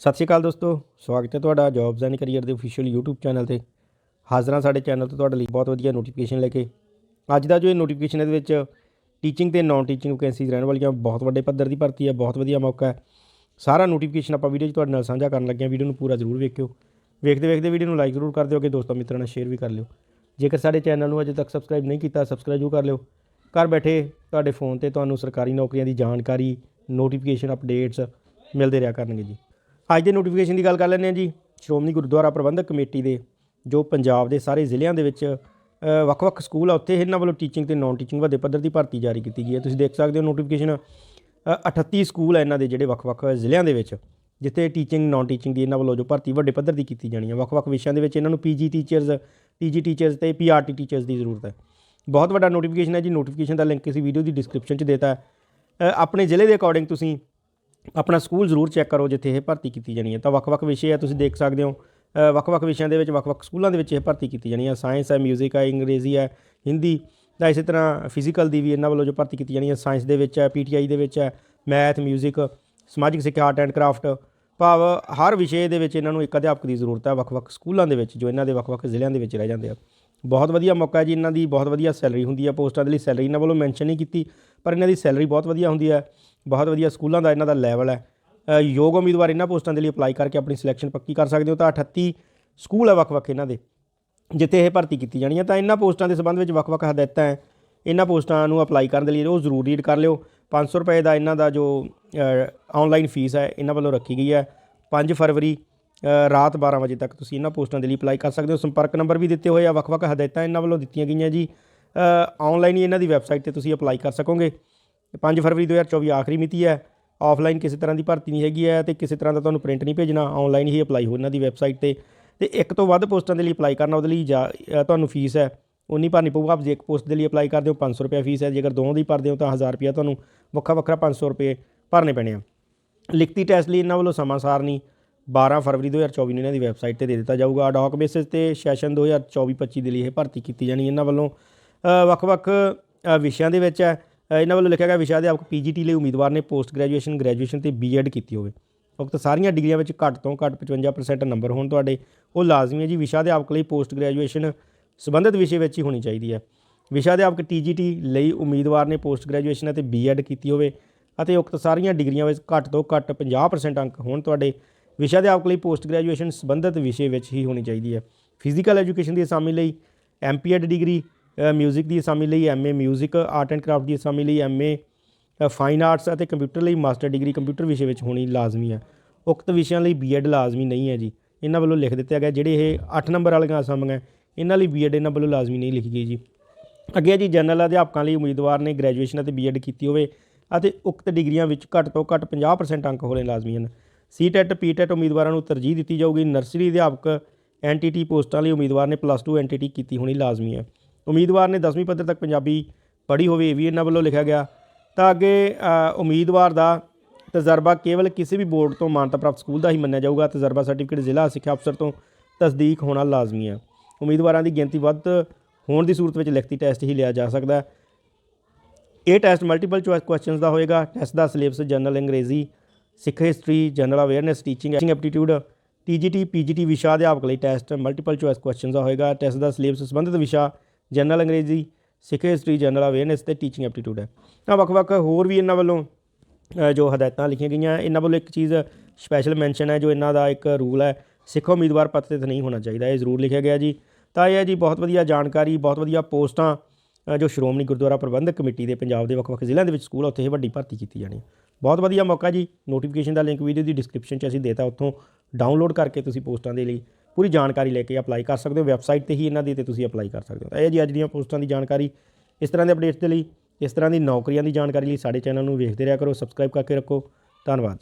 ਸਤਿ ਸ਼੍ਰੀ ਅਕਾਲ ਦੋਸਤੋ, ਸਵਾਗਤ ਹੈ ਤੁਹਾਡਾ ਜੌਬਸ ਐਂਡ ਕੈਰੀਅਰ ਦੇ ਅਫੀਸ਼ੀਅਲ YouTube ਚੈਨਲ ਤੇ। ਹਾਜ਼ਰਾਂ ਸਾਡੇ ਚੈਨਲ ਤੋਂ ਤੁਹਾਡੇ ਲਈ ਬਹੁਤ ਵਧੀਆ ਨੋਟੀਫਿਕੇਸ਼ਨ ਲੈ ਕੇ। ਅੱਜ ਦਾ ਜੋ ਇਹ ਨੋਟੀਫਿਕੇਸ਼ਨ ਇਹਦੇ ਵਿੱਚ ਟੀਚਿੰਗ ਤੇ ਨਾਨ ਟੀਚਿੰਗ ਵੈਕੈਂਸੀਜ਼ ਰਹਿਣ ਵਾਲੀਆਂ ਬਹੁਤ ਵੱਡੇ ਪੱਧਰ ਦੀ ਭਰਤੀ ਹੈ, ਬਹੁਤ ਵਧੀਆ ਮੌਕਾ ਹੈ। ਸਾਰਾ ਨੋਟੀਫਿਕੇਸ਼ਨ ਆਪਾਂ ਵੀਡੀਓ 'ਚ ਤੁਹਾਡੇ ਨਾਲ ਸਾਂਝਾ ਕਰਨ ਲੱਗੇ ਹਾਂ। ਵੀਡੀਓ ਨੂੰ ਪੂਰਾ ਜ਼ਰੂਰ ਵੇਖਿਓ। ਵੇਖਦੇ ਵੇਖਦੇ ਵੀਡੀਓ ਨੂੰ ਲਾਈਕ ਜ਼ਰੂਰ ਕਰ ਦਿਓ ਕਿ ਦੋਸਤਾਂ ਮਿੱਤਰਾਂ ਨਾਲ ਸ਼ੇਅਰ ਵੀ ਕਰ ਲਿਓ। ਜੇਕਰ ਸਾਡੇ ਚੈਨਲ ਨੂੰ ਅਜੇ ਤੱਕ ਸਬਸਕ੍ਰਾਈਬ ਨਹੀਂ ਕੀਤਾ ਸਬਸਕ੍ਰਾਈਬ ਜ਼ਰੂਰ ਕਰ ਲਿਓ। ਘਰ ਬੈਠੇ ਤੁਹਾਡੇ ਫੋਨ ਤੇ ਤੁਹਾਨੂੰ ਸਰਕਾਰੀ ਨੌਕਰੀਆਂ ਦੀ ਜਾਣਕਾਰੀ ਨੋਟੀਫਿਕੇਸ਼ਨ ਅਪਡੇਟਸ ਮਿਲਦੇ ਰਿਹਾ ਕਰਨਗੇ ਜੀ। ਅੱਜ ਦੇ ਨੋਟੀਫਿਕੇਸ਼ਨ ਦੀ ਗੱਲ ਕਰ ਲੈਂਦੇ ਹਾਂ ਜੀ। ਸ਼੍ਰੋਮਣੀ ਗੁਰਦੁਆਰਾ ਪ੍ਰਬੰਧਕ ਕਮੇਟੀ ਦੇ, ਜੋ ਪੰਜਾਬ ਦੇ ਸਾਰੇ ਜ਼ਿਲ੍ਹਿਆਂ ਦੇ ਵਿੱਚ ਵੱਖ-ਵੱਖ ਸਕੂਲ ਆ, ਉੱਥੇ ਇਹਨਾਂ ਵੱਲੋਂ ਟੀਚਿੰਗ ਤੇ ਨਾਨ ਟੀਚਿੰਗ ਵੱਡੇ ਪੱਧਰ ਦੀ ਭਰਤੀ ਜਾਰੀ ਕੀਤੀ ਗਈ ਹੈ। ਤੁਸੀਂ ਦੇਖ ਸਕਦੇ ਹੋ ਨੋਟੀਫਿਕੇਸ਼ਨ 38 ਸਕੂਲ ਹੈ ਇਹਨਾਂ ਦੇ ਜਿਹੜੇ ਵੱਖ-ਵੱਖ ਜ਼ਿਲ੍ਹਿਆਂ ਦੇ ਵਿੱਚ, ਜਿੱਥੇ ਟੀਚਿੰਗ ਨਾਨ ਟੀਚਿੰਗ ਦੀ ਇਹਨਾਂ ਵੱਲੋਂ ਜੋ ਭਰਤੀ ਵੱਡੇ ਪੱਧਰ ਦੀ ਕੀਤੀ ਜਾਣੀ ਹੈ। ਵੱਖ-ਵੱਖ ਵਿਸ਼ਿਆਂ ਦੇ ਵਿੱਚ ਇਹਨਾਂ ਨੂੰ ਪੀਜੀ ਟੀਚਰਸ ਟੀਜੀ ਟੀਚਰਸ ਤੇ ਪੀਆਰਟੀ ਟੀਚਰਸ ਦੀ ਜ਼ਰੂਰਤ ਹੈ। ਬਹੁਤ ਵੱਡਾ ਨੋਟੀਫਿਕੇਸ਼ਨ ਹੈ ਜੀ। ਨੋਟੀਫਿਕੇਸ਼ਨ ਦਾ ਲਿੰਕ ਇਸ ਵੀਡੀਓ ਦੀ ਡਿਸਕ੍ਰਿਪਸ਼ਨ 'ਚ ਦੇਤਾ ਹੈ। ਆਪਣੇ ਜ਼ਿਲ੍ਹੇ ਦੇ ਅਕੋਰਡਿੰਗ ਤੁਸੀਂ ਆਪਣਾ ਸਕੂਲ ਜ਼ਰੂਰ ਚੈੱਕ ਕਰੋ ਜਿੱਥੇ ਇਹ ਭਰਤੀ ਕੀਤੀ ਜਾਣੀ ਹੈ ਤਾਂ ਵੱਖ-ਵੱਖ ਵਿਸ਼ੇ ਆ ਤੁਸੀਂ ਦੇਖ ਸਕਦੇ ਹੋ ਅ, ਵੱਖ-ਵੱਖ ਵਿਸ਼ਿਆਂ ਦੇ ਵਿੱਚ ਵੱਖ-ਵੱਖ ਸਕੂਲਾਂ ਦੇ ਵਿੱਚ ਇਹ ਭਰਤੀ ਕੀਤੀ ਜਾਣੀ ਹੈ ਸਾਇੰਸ ਹੈ 뮤직 ਹੈ ਅੰਗਰੇਜ਼ੀ ਹੈ ਹਿੰਦੀ ਤਾਂ ਇਸੇ ਤਰ੍ਹਾਂ ਫਿਜ਼ੀਕਲ ਦੀ ਵੀ ਇਹਨਾਂ ਵੱਲੋਂ ਜੋ ਭਰਤੀ ਕੀਤੀ ਜਾਣੀ ਹੈ ਸਾਇੰਸ ਦੇ ਵਿੱਚ ਹੈ ਪੀਟੀਆਈ ਦੇ ਵਿੱਚ ਹੈ ਮੈਥ 뮤직 ਸਮਾਜਿਕ ਸਿੱਖਿਆ ਆਰਟ ਐਂਡ ਕਰਾਫਟ ਭਾਵ ਹਰ ਵਿਸ਼ੇ ਦੇ ਵਿੱਚ ਇਹਨਾਂ ਨੂੰ ਇੱਕ ਅਧਿਆਪਕ ਦੀ ਜ਼ਰੂਰਤ ਹੈ ਵੱਖ-ਵੱਖ ਸਕੂਲਾਂ ਦੇ ਵਿੱਚ ਜੋ ਇਹਨਾਂ ਦੇ ਵੱਖ-ਵੱਖ ਜ਼ਿਲ੍ਹਿਆਂ ਦੇ ਵਿੱਚ ਰਹਿ ਜਾਂਦੇ ਆ ਬਹੁਤ ਵਧੀਆ ਮੌਕਾ ਹੈ ਜੀ ਇਹਨਾਂ ਦੀ ਬਹੁਤ ਵਧੀਆ ਸੈਲਰੀ ਹੁੰਦੀ ਹੈ ਪੋਸਟਾਂ ਦੇ ਲਈ ਸੈਲਰੀ ਇਹਨਾਂ ਵੱਲੋਂ ਮੈਂਸ਼ਨ ਨਹੀਂ ਕੀਤੀ ਪਰ ਇਹਨਾਂ ਦੀ ਸੈਲਰੀ ਬਹੁਤ ਵਧੀਆ ਹੁੰਦੀ ਹੈ, ਬਹੁਤ ਵਧੀਆ ਸਕੂਲਾਂ ਦਾ ਇਹਨਾਂ ਦਾ ਲੈਵਲ ਹੈ। ਯੋਗ ਉਮੀਦਵਾਰ ਇਹਨਾਂ ਪੋਸਟਾਂ ਦੇ ਲਈ ਅਪਲਾਈ ਕਰਕੇ ਆਪਣੀ ਸਿਲੈਕਸ਼ਨ ਪੱਕੀ ਕਰ ਸਕਦੇ ਹੋ ਤਾਂ 38 ਸਕੂਲ ਹੈ ਵੱਖ-ਵੱਖ ਇਹਨਾਂ ਦੇ, ਜਿੱਥੇ ਇਹ ਭਰਤੀ ਕੀਤੀ ਜਾਣੀ ਹੈ। ਤਾਂ ਇਹਨਾਂ ਪੋਸਟਾਂ ਦੇ ਸੰਬੰਧ ਵਿੱਚ ਵੱਖ-ਵੱਖ ਹਦਾਇਤਾਂ ਹੈ। ਇਹਨਾਂ ਪੋਸਟਾਂ ਨੂੰ ਅਪਲਾਈ ਕਰਨ ਦੇ ਲਈ ਉਹ ਜ਼ਰੂਰ ਰੀਡ ਕਰ ਲਿਓ। 500 ਰੁਪਏ ਦਾ ਇਹਨਾਂ ਦਾ ਜੋ ਆਨਲਾਈਨ ਫੀਸ ਹੈ, ਇਹਨਾਂ ਵੱਲੋਂ ਰੱਖੀ ਗਈ ਹੈ। 5 ਫਰਵਰੀ ਰਾਤ 12 ਵਜੇ ਤੱਕ ਤੁਸੀਂ ਇਹਨਾਂ ਪੋਸਟਾਂ ਦੇ ਲਈ ਅਪਲਾਈ ਕਰ ਸਕਦੇ ਹੋ। ਸੰਪਰਕ ਨੰਬਰ ਵੀ ਦਿੱਤੇ ਹੋਏ ਆ, ਵੱਖ-ਵੱਖ ਹਦਾਇਤਾਂ ਇਹਨਾਂ ਵੱਲੋਂ ਦਿੱਤੀਆਂ ਗਈਆਂ ਜੀ। ਆਨਲਾਈਨ ਹੀ ਇਹਨਾਂ ਦੀ ਵੈਬਸਾਈਟ ਤੇ ਤੁਸੀਂ ਅਪਲਾਈ ਕਰ ਸਕੋਗੇ। 5 ਫਰਵਰੀ 2024 ਆਖਰੀ ਮਿਤੀ ਹੈ। ਆਫਲਾਈਨ ਕਿਸੇ ਤਰ੍ਹਾਂ ਦੀ ਭਰਤੀ ਨਹੀਂ ਹੈਗੀ ਹੈ ਤੇ ਕਿਸੇ ਤਰ੍ਹਾਂ ਦਾ ਤੁਹਾਨੂੰ ਪ੍ਰਿੰਟ ਨਹੀਂ ਭੇਜਣਾ। ਆਨਲਾਈਨ ਹੀ ਅਪਲਾਈ ਹੋ ਇਹਨਾਂ ਦੀ ਵੈਬਸਾਈਟ ਤੇ। ਤੇ ਇੱਕ ਤੋਂ ਵੱਧ ਪੋਸਟਾਂ ਦੇ ਲਈ ਅਪਲਾਈ ਕਰਨਾ ਉਹਦੇ ਲਈ ਜਾ- ਤੁਹਾਨੂੰ ਫੀਸ ਹੈ। ਉਨੀ ਭਰਨੀ ਪਊਗਾ। ਆਪ ਜੇ ਇੱਕ ਪੋਸਟ ਦੇ ਲਈ ਅਪਲਾਈ ਕਰਦੇ ਹੋ 500 ਰੁਪਏ ਫੀਸ ਹੈ। ਜੇਕਰ ਦੋਵਾਂ ਦੀ ਭਰਦੇ ਹੋ ਤਾਂ 1000 ਰੁਪਏ ਤੁਹਾਨੂੰ ਵੱਖਰਾ ਵੱਖਰਾ 500 ਰੁਪਏ ਭਰਨੇ ਪੈਣੇ ਆ। ਲਿਖਤੀ ਟੈਸਟ ਲਈ ਇਹਨਾਂ ਵੱਲੋਂ ਸਮਾਂ ਸਾਰਨੀ 12 ਫਰਵਰੀ 2024 ਨੂੰ ਇਹਨਾਂ ਦੀ ਵੈਬਸਾਈਟ ਤੇ ਦੇ ਦਿੱਤਾ ਜਾਊਗਾ। ਅਡੌਕ ਬੇਸਿਸ ਤੇ ਸੈਸ਼ਨ 2024-25 ਦੇ ਲਈ ਇਹ ਭਰਤੀ ਕੀਤੀ ਜਾਣੀ ਇਹਨਾਂ ਵੱਲੋਂ। ਵੱਖ-ਵੱਖ ਵਿਸ਼ਿਆਂ ਦੇ ਵਿੱਚ ਹੈ। ਇਹਨਾਂ ਵੱਲੋਂ ਲਿਖਿਆ ਗਿਆ ਵਿਸ਼ਾ ਅਧਿਆਪਕ ਪੀਜੀਟੀ ਲਈ ਉਮੀਦਵਾਰ ਨੇ ਪੋਸਟ ਗ੍ਰੈਜੂਏਸ਼ਨ ਗ੍ਰੈਜੂਏਸ਼ਨ ਤੇ ਬੀਐਡ ਕੀਤੀ ਹੋਵੇ। ਉਕਤ ਸਾਰੀਆਂ ਡਿਗਰੀਆਂ ਵਿੱਚ ਘੱਟ ਤੋਂ ਘੱਟ 55% ਨੰਬਰ ਹੋਣ ਤੁਹਾਡੇ। ਉਹ ਲਾਜ਼ਮੀ ਹੈ ਜੀ, ਵਿਸ਼ਾ ਅਧਿਆਪਕ ਲਈ ਪੋਸਟ ਗ੍ਰੈਜੂਏਸ਼ਨ ਸੰਬੰਧਿਤ ਵਿਸ਼ੇ ਵਿੱਚ ਹੀ ਹੋਣੀ ਚਾਹੀਦੀ ਹੈ। ਵਿਸ਼ਾ ਅਧਿਆਪਕ ਟੀਜੀਟੀ ਲਈ ਉਮੀਦਵਾਰ ਨੇ ਪੋਸਟ ਗ੍ਰੈਜੂਏਸ਼ਨ ਅਤੇ ਬੀਐਡ ਕੀਤੀ ਹੋਵੇ ਅਤੇ ਉਕਤ ਸਾਰੀਆਂ ਡਿਗਰੀਆਂ ਵਿੱਚ ਘੱਟ ਤੋਂ ਘੱਟ 50% ਅੰਕ ਹੋਣ ਤੁਹਾਡੇ। ਵਿਸ਼ਾ ਅਧਿਆਪਕ ਲਈ ਪੋਸਟ ਗ੍ਰੈਜੂਏਸ਼ਨ ਸੰਬੰਧਿਤ ਵਿਸ਼ੇ ਵਿੱਚ ਹੀ ਹੋਣੀ ਚਾਹੀਦੀ ਹੈ। ਫਿਜ਼ੀਕਲ ਐਜੂਕੇਸ਼ਨ ਦੀ ਅਸਾਮੀ ਲਈ ਐਮਪੀਐਡ ਡਿਗਰੀ ਮਿਊਜ਼ਿਕ ਦੀ ਅਸਾਮੀ ਲਈ MA music art and craft ਦੀ ਅਸਾਮੀ ਲਈ ਐਮਏ ਫਾਈਨ ਆਰਟਸ ਅਤੇ ਕੰਪਿਊਟਰ ਲਈ ਮਾਸਟਰ ਡਿਗਰੀ ਕੰਪਿਊਟਰ ਵਿਸ਼ੇ ਵਿੱਚ ਹੋਣੀ ਲਾਜ਼ਮੀ ਹੈ। ਉਕਤ ਵਿਸ਼ਿਆਂ ਲਈ ਬੀਐਡ ਲਾਜ਼ਮੀ ਨਹੀਂ ਹੈ ਜੀ। ਇਹਨਾਂ ਵੱਲੋਂ ਲਿਖ ਦਿੱਤਾ ਗਿਆ ਜਿਹੜੇ ਇਹ 8 ਨੰਬਰ ਵਾਲੀਆਂ ਅਸਾਮੀਆਂ ਇਹਨਾਂ ਲਈ ਬੀਐਡ ਇਹਨਾਂ ਵੱਲੋਂ ਲਾਜ਼ਮੀ ਨਹੀਂ ਲਿਖੀ ਗਈ ਜੀ। ਅੱਗੇ ਜੀ ਜਨਰਲ ਅਧਿਆਪਕਾਂ ਲਈ ਉਮੀਦਵਾਰ ਨੇ ਗ੍ਰੈਜੂਏਸ਼ਨ ਅਤੇ ਬੀਐਡ ਕੀਤੀ ਹੋਵੇ ਅਤੇ ਉਕਤ ਡਿਗਰੀਆਂ ਵਿੱਚ ਘੱਟ ਤੋਂ ਘੱਟ 50% ਅੰਕ ਹੋਣੇ ਲਾਜ਼ਮੀ ਹਨ। ਸੀਟੈਟ ਪੀਟੈਟ ਉਮੀਦਵਾਰਾਂ ਨੂੰ ਤਰਜੀਹ ਦਿੱਤੀ ਜਾਊਗੀ। ਨਰਸਰੀ ਅਧਿਆਪਕ ਐਨਟੀਟੀ ਪੋਸਟਾਂ ਲਈ ਉਮੀਦਵਾਰ ਨੇ ਪਲੱਸ 2 ਐਨਟੀਟੀ ਕੀਤੀ ਹੋਣੀ ਲਾਜ਼ਮੀ ਹੈ। ਉਮੀਦਵਾਰ ਨੇ 10ਵੀਂ ਪੱਧਰ ਤੱਕ ਪੰਜਾਬੀ ਪੜ੍ਹੀ ਹੋਵੇ, ਇਹ ਵੀ ਇਹਨਾਂ ਵੱਲੋਂ ਲਿਖਿਆ ਗਿਆ। ਤਾਂ ਅੱਗੇ ਉਮੀਦਵਾਰ ਦਾ ਤਜਰਬਾ ਕੇਵਲ ਕਿਸੇ ਵੀ ਬੋਰਡ ਤੋਂ ਮਾਨਤਾ ਪ੍ਰਾਪਤ ਸਕੂਲ ਦਾ ਹੀ ਮੰਨਿਆ ਜਾਊਗਾ। ਤਜਰਬਾ ਸਰਟੀਫਿਕੇਟ ਜ਼ਿਲ੍ਹਾ ਸਿੱਖਿਆ ਅਫਸਰ ਤੋਂ ਤਸਦੀਕ ਹੋਣਾ ਲਾਜ਼ਮੀ ਹੈ। ਉਮੀਦਵਾਰਾਂ ਦੀ ਗਿਣਤੀ ਵੱਧ ਹੋਣ ਦੀ ਸੂਰਤ ਵਿੱਚ ਲਿਖਤੀ ਟੈਸਟ ਹੀ ਲਿਆ ਜਾ ਸਕਦਾ ਹੈ। ਇਹ ਟੈਸਟ ਮਲਟੀਪਲ ਚੁਆਇਸ ਕੁਐਸਚਨਸ ਦਾ ਹੋਏਗਾ। ਟੈਸਟ ਦਾ ਸਿਲੇਬਸ ਜਨਰਲ ਅੰਗਰੇਜ਼ੀ, Sikh history, general awareness, teaching acting aptitude TGT PGT ਵਿਸ਼ਾ ਅਧਿਆਪਕ ਲਈ ਟੈਸਟ ਮਲਟੀਪਲ ਚੁਆਇਸ ਕੁਐਸਚਨਸ ਦਾ ਹੋਏਗਾ। ਟੈਸਟ ਦਾ ਸਿਲੇਬਸ ਸੰਬੰਧਿਤ ਵਿਸ਼ਾ ਜਨਰਲ ਅੰਗਰੇਜ਼ੀ, ਸਿੱਖ ਹਿਸਟਰੀ ਜਨਰਲ ਅਵੇਅਰਨੈਸ ਤੇ ਟੀਚਿੰਗ ਐਪਟੀਟਿਊਡ ਹੈ। ਤਾਂ ਵੱਖ-ਵੱਖ ਹੋਰ ਵੀ ਇਹਨਾਂ ਵੱਲੋਂ ਜੋ ਹਦਾਇਤਾਂ ਲਿਖੀਆਂ ਗਈਆਂ, ਇਹਨਾਂ ਵੱਲੋਂ ਇੱਕ ਚੀਜ਼ ਸਪੈਸ਼ਲ ਮੈਂਸ਼ਨ ਹੈ, ਜੋ ਇਹਨਾਂ ਦਾ ਇੱਕ ਰੂਲ ਹੈ, ਸਿੱਖ ਉਮੀਦਵਾਰ ਪੱਤਰਿਤ ਨਹੀਂ ਹੋਣਾ ਚਾਹੀਦਾ, ਇਹ ਜ਼ਰੂਰ ਲਿਖਿਆ ਗਿਆ ਜੀ। ਤਾਂ ਇਹ ਹੈ ਜੀ, ਬਹੁਤ ਵਧੀਆ ਜਾਣਕਾਰੀ, ਬਹੁਤ ਵਧੀਆ ਪੋਸਟਾਂ ਜੋ ਸ਼੍ਰੋਮਣੀ ਗੁਰਦੁਆਰਾ ਪ੍ਰਬੰਧਕ ਕਮੇਟੀ ਦੇ ਪੰਜਾਬ ਦੇ ਵੱਖ-ਵੱਖ ਜ਼ਿਲ੍ਹਿਆਂ ਦੇ ਵਿੱਚ ਸਕੂਲ ਉੱਥੇ ਇਹ ਵੱਡੀ ਭਰਤੀ ਕੀਤੀ ਜਾਣੀ ਬਹੁਤ ਵਧੀਆ ਮੌਕਾ ਜੀ ਨੋਟੀਫਿਕੇਸ਼ਨ ਦਾ ਲਿੰਕ ਵੀਡੀਓ ਦੀ ਡਿਸਕ੍ਰਿਪਸ਼ਨ 'ਚ ਅਸੀਂ ਦੇਤਾ, ਉੱਥੋਂ ਡਾਊਨਲੋਡ ਕਰਕੇ ਤੁਸੀਂ ਪੋਸਟਾਂ ਦੇ ਲਈ ਪੂਰੀ ਜਾਣਕਾਰੀ ਲੈ ਕੇ ਅਪਲਾਈ ਕਰ ਸਕਦੇ ਹੋ ਵੈਬਸਾਈਟ ਤੇ ਹੀ ਇਹਨਾਂ ਦੀ ਤੇ ਤੁਸੀਂ ਅਪਲਾਈ ਕਰ ਸਕਦੇ ਹੋ। ਤਾਂ ਇਹ ਜੀ ਅੱਜ ਦੀਆਂ ਪੋਸਟਾਂ ਦੀ ਜਾਣਕਾਰੀ। ਇਸ ਤਰ੍ਹਾਂ ਦੇ ਅਪਡੇਟਸ ਦੇ ਲਈ, ਇਸ ਤਰ੍ਹਾਂ ਦੀ ਨੌਕਰੀਆਂ ਦੀ ਜਾਣਕਾਰੀ ਲਈ ਸਾਡੇ ਚੈਨਲ ਨੂੰ ਵੇਖਦੇ ਰਿਹਾ ਕਰੋ ਸਬਸਕ੍ਰਾਈਬ ਕਰਕੇ ਰੱਖੋ। ਧੰਨਵਾਦ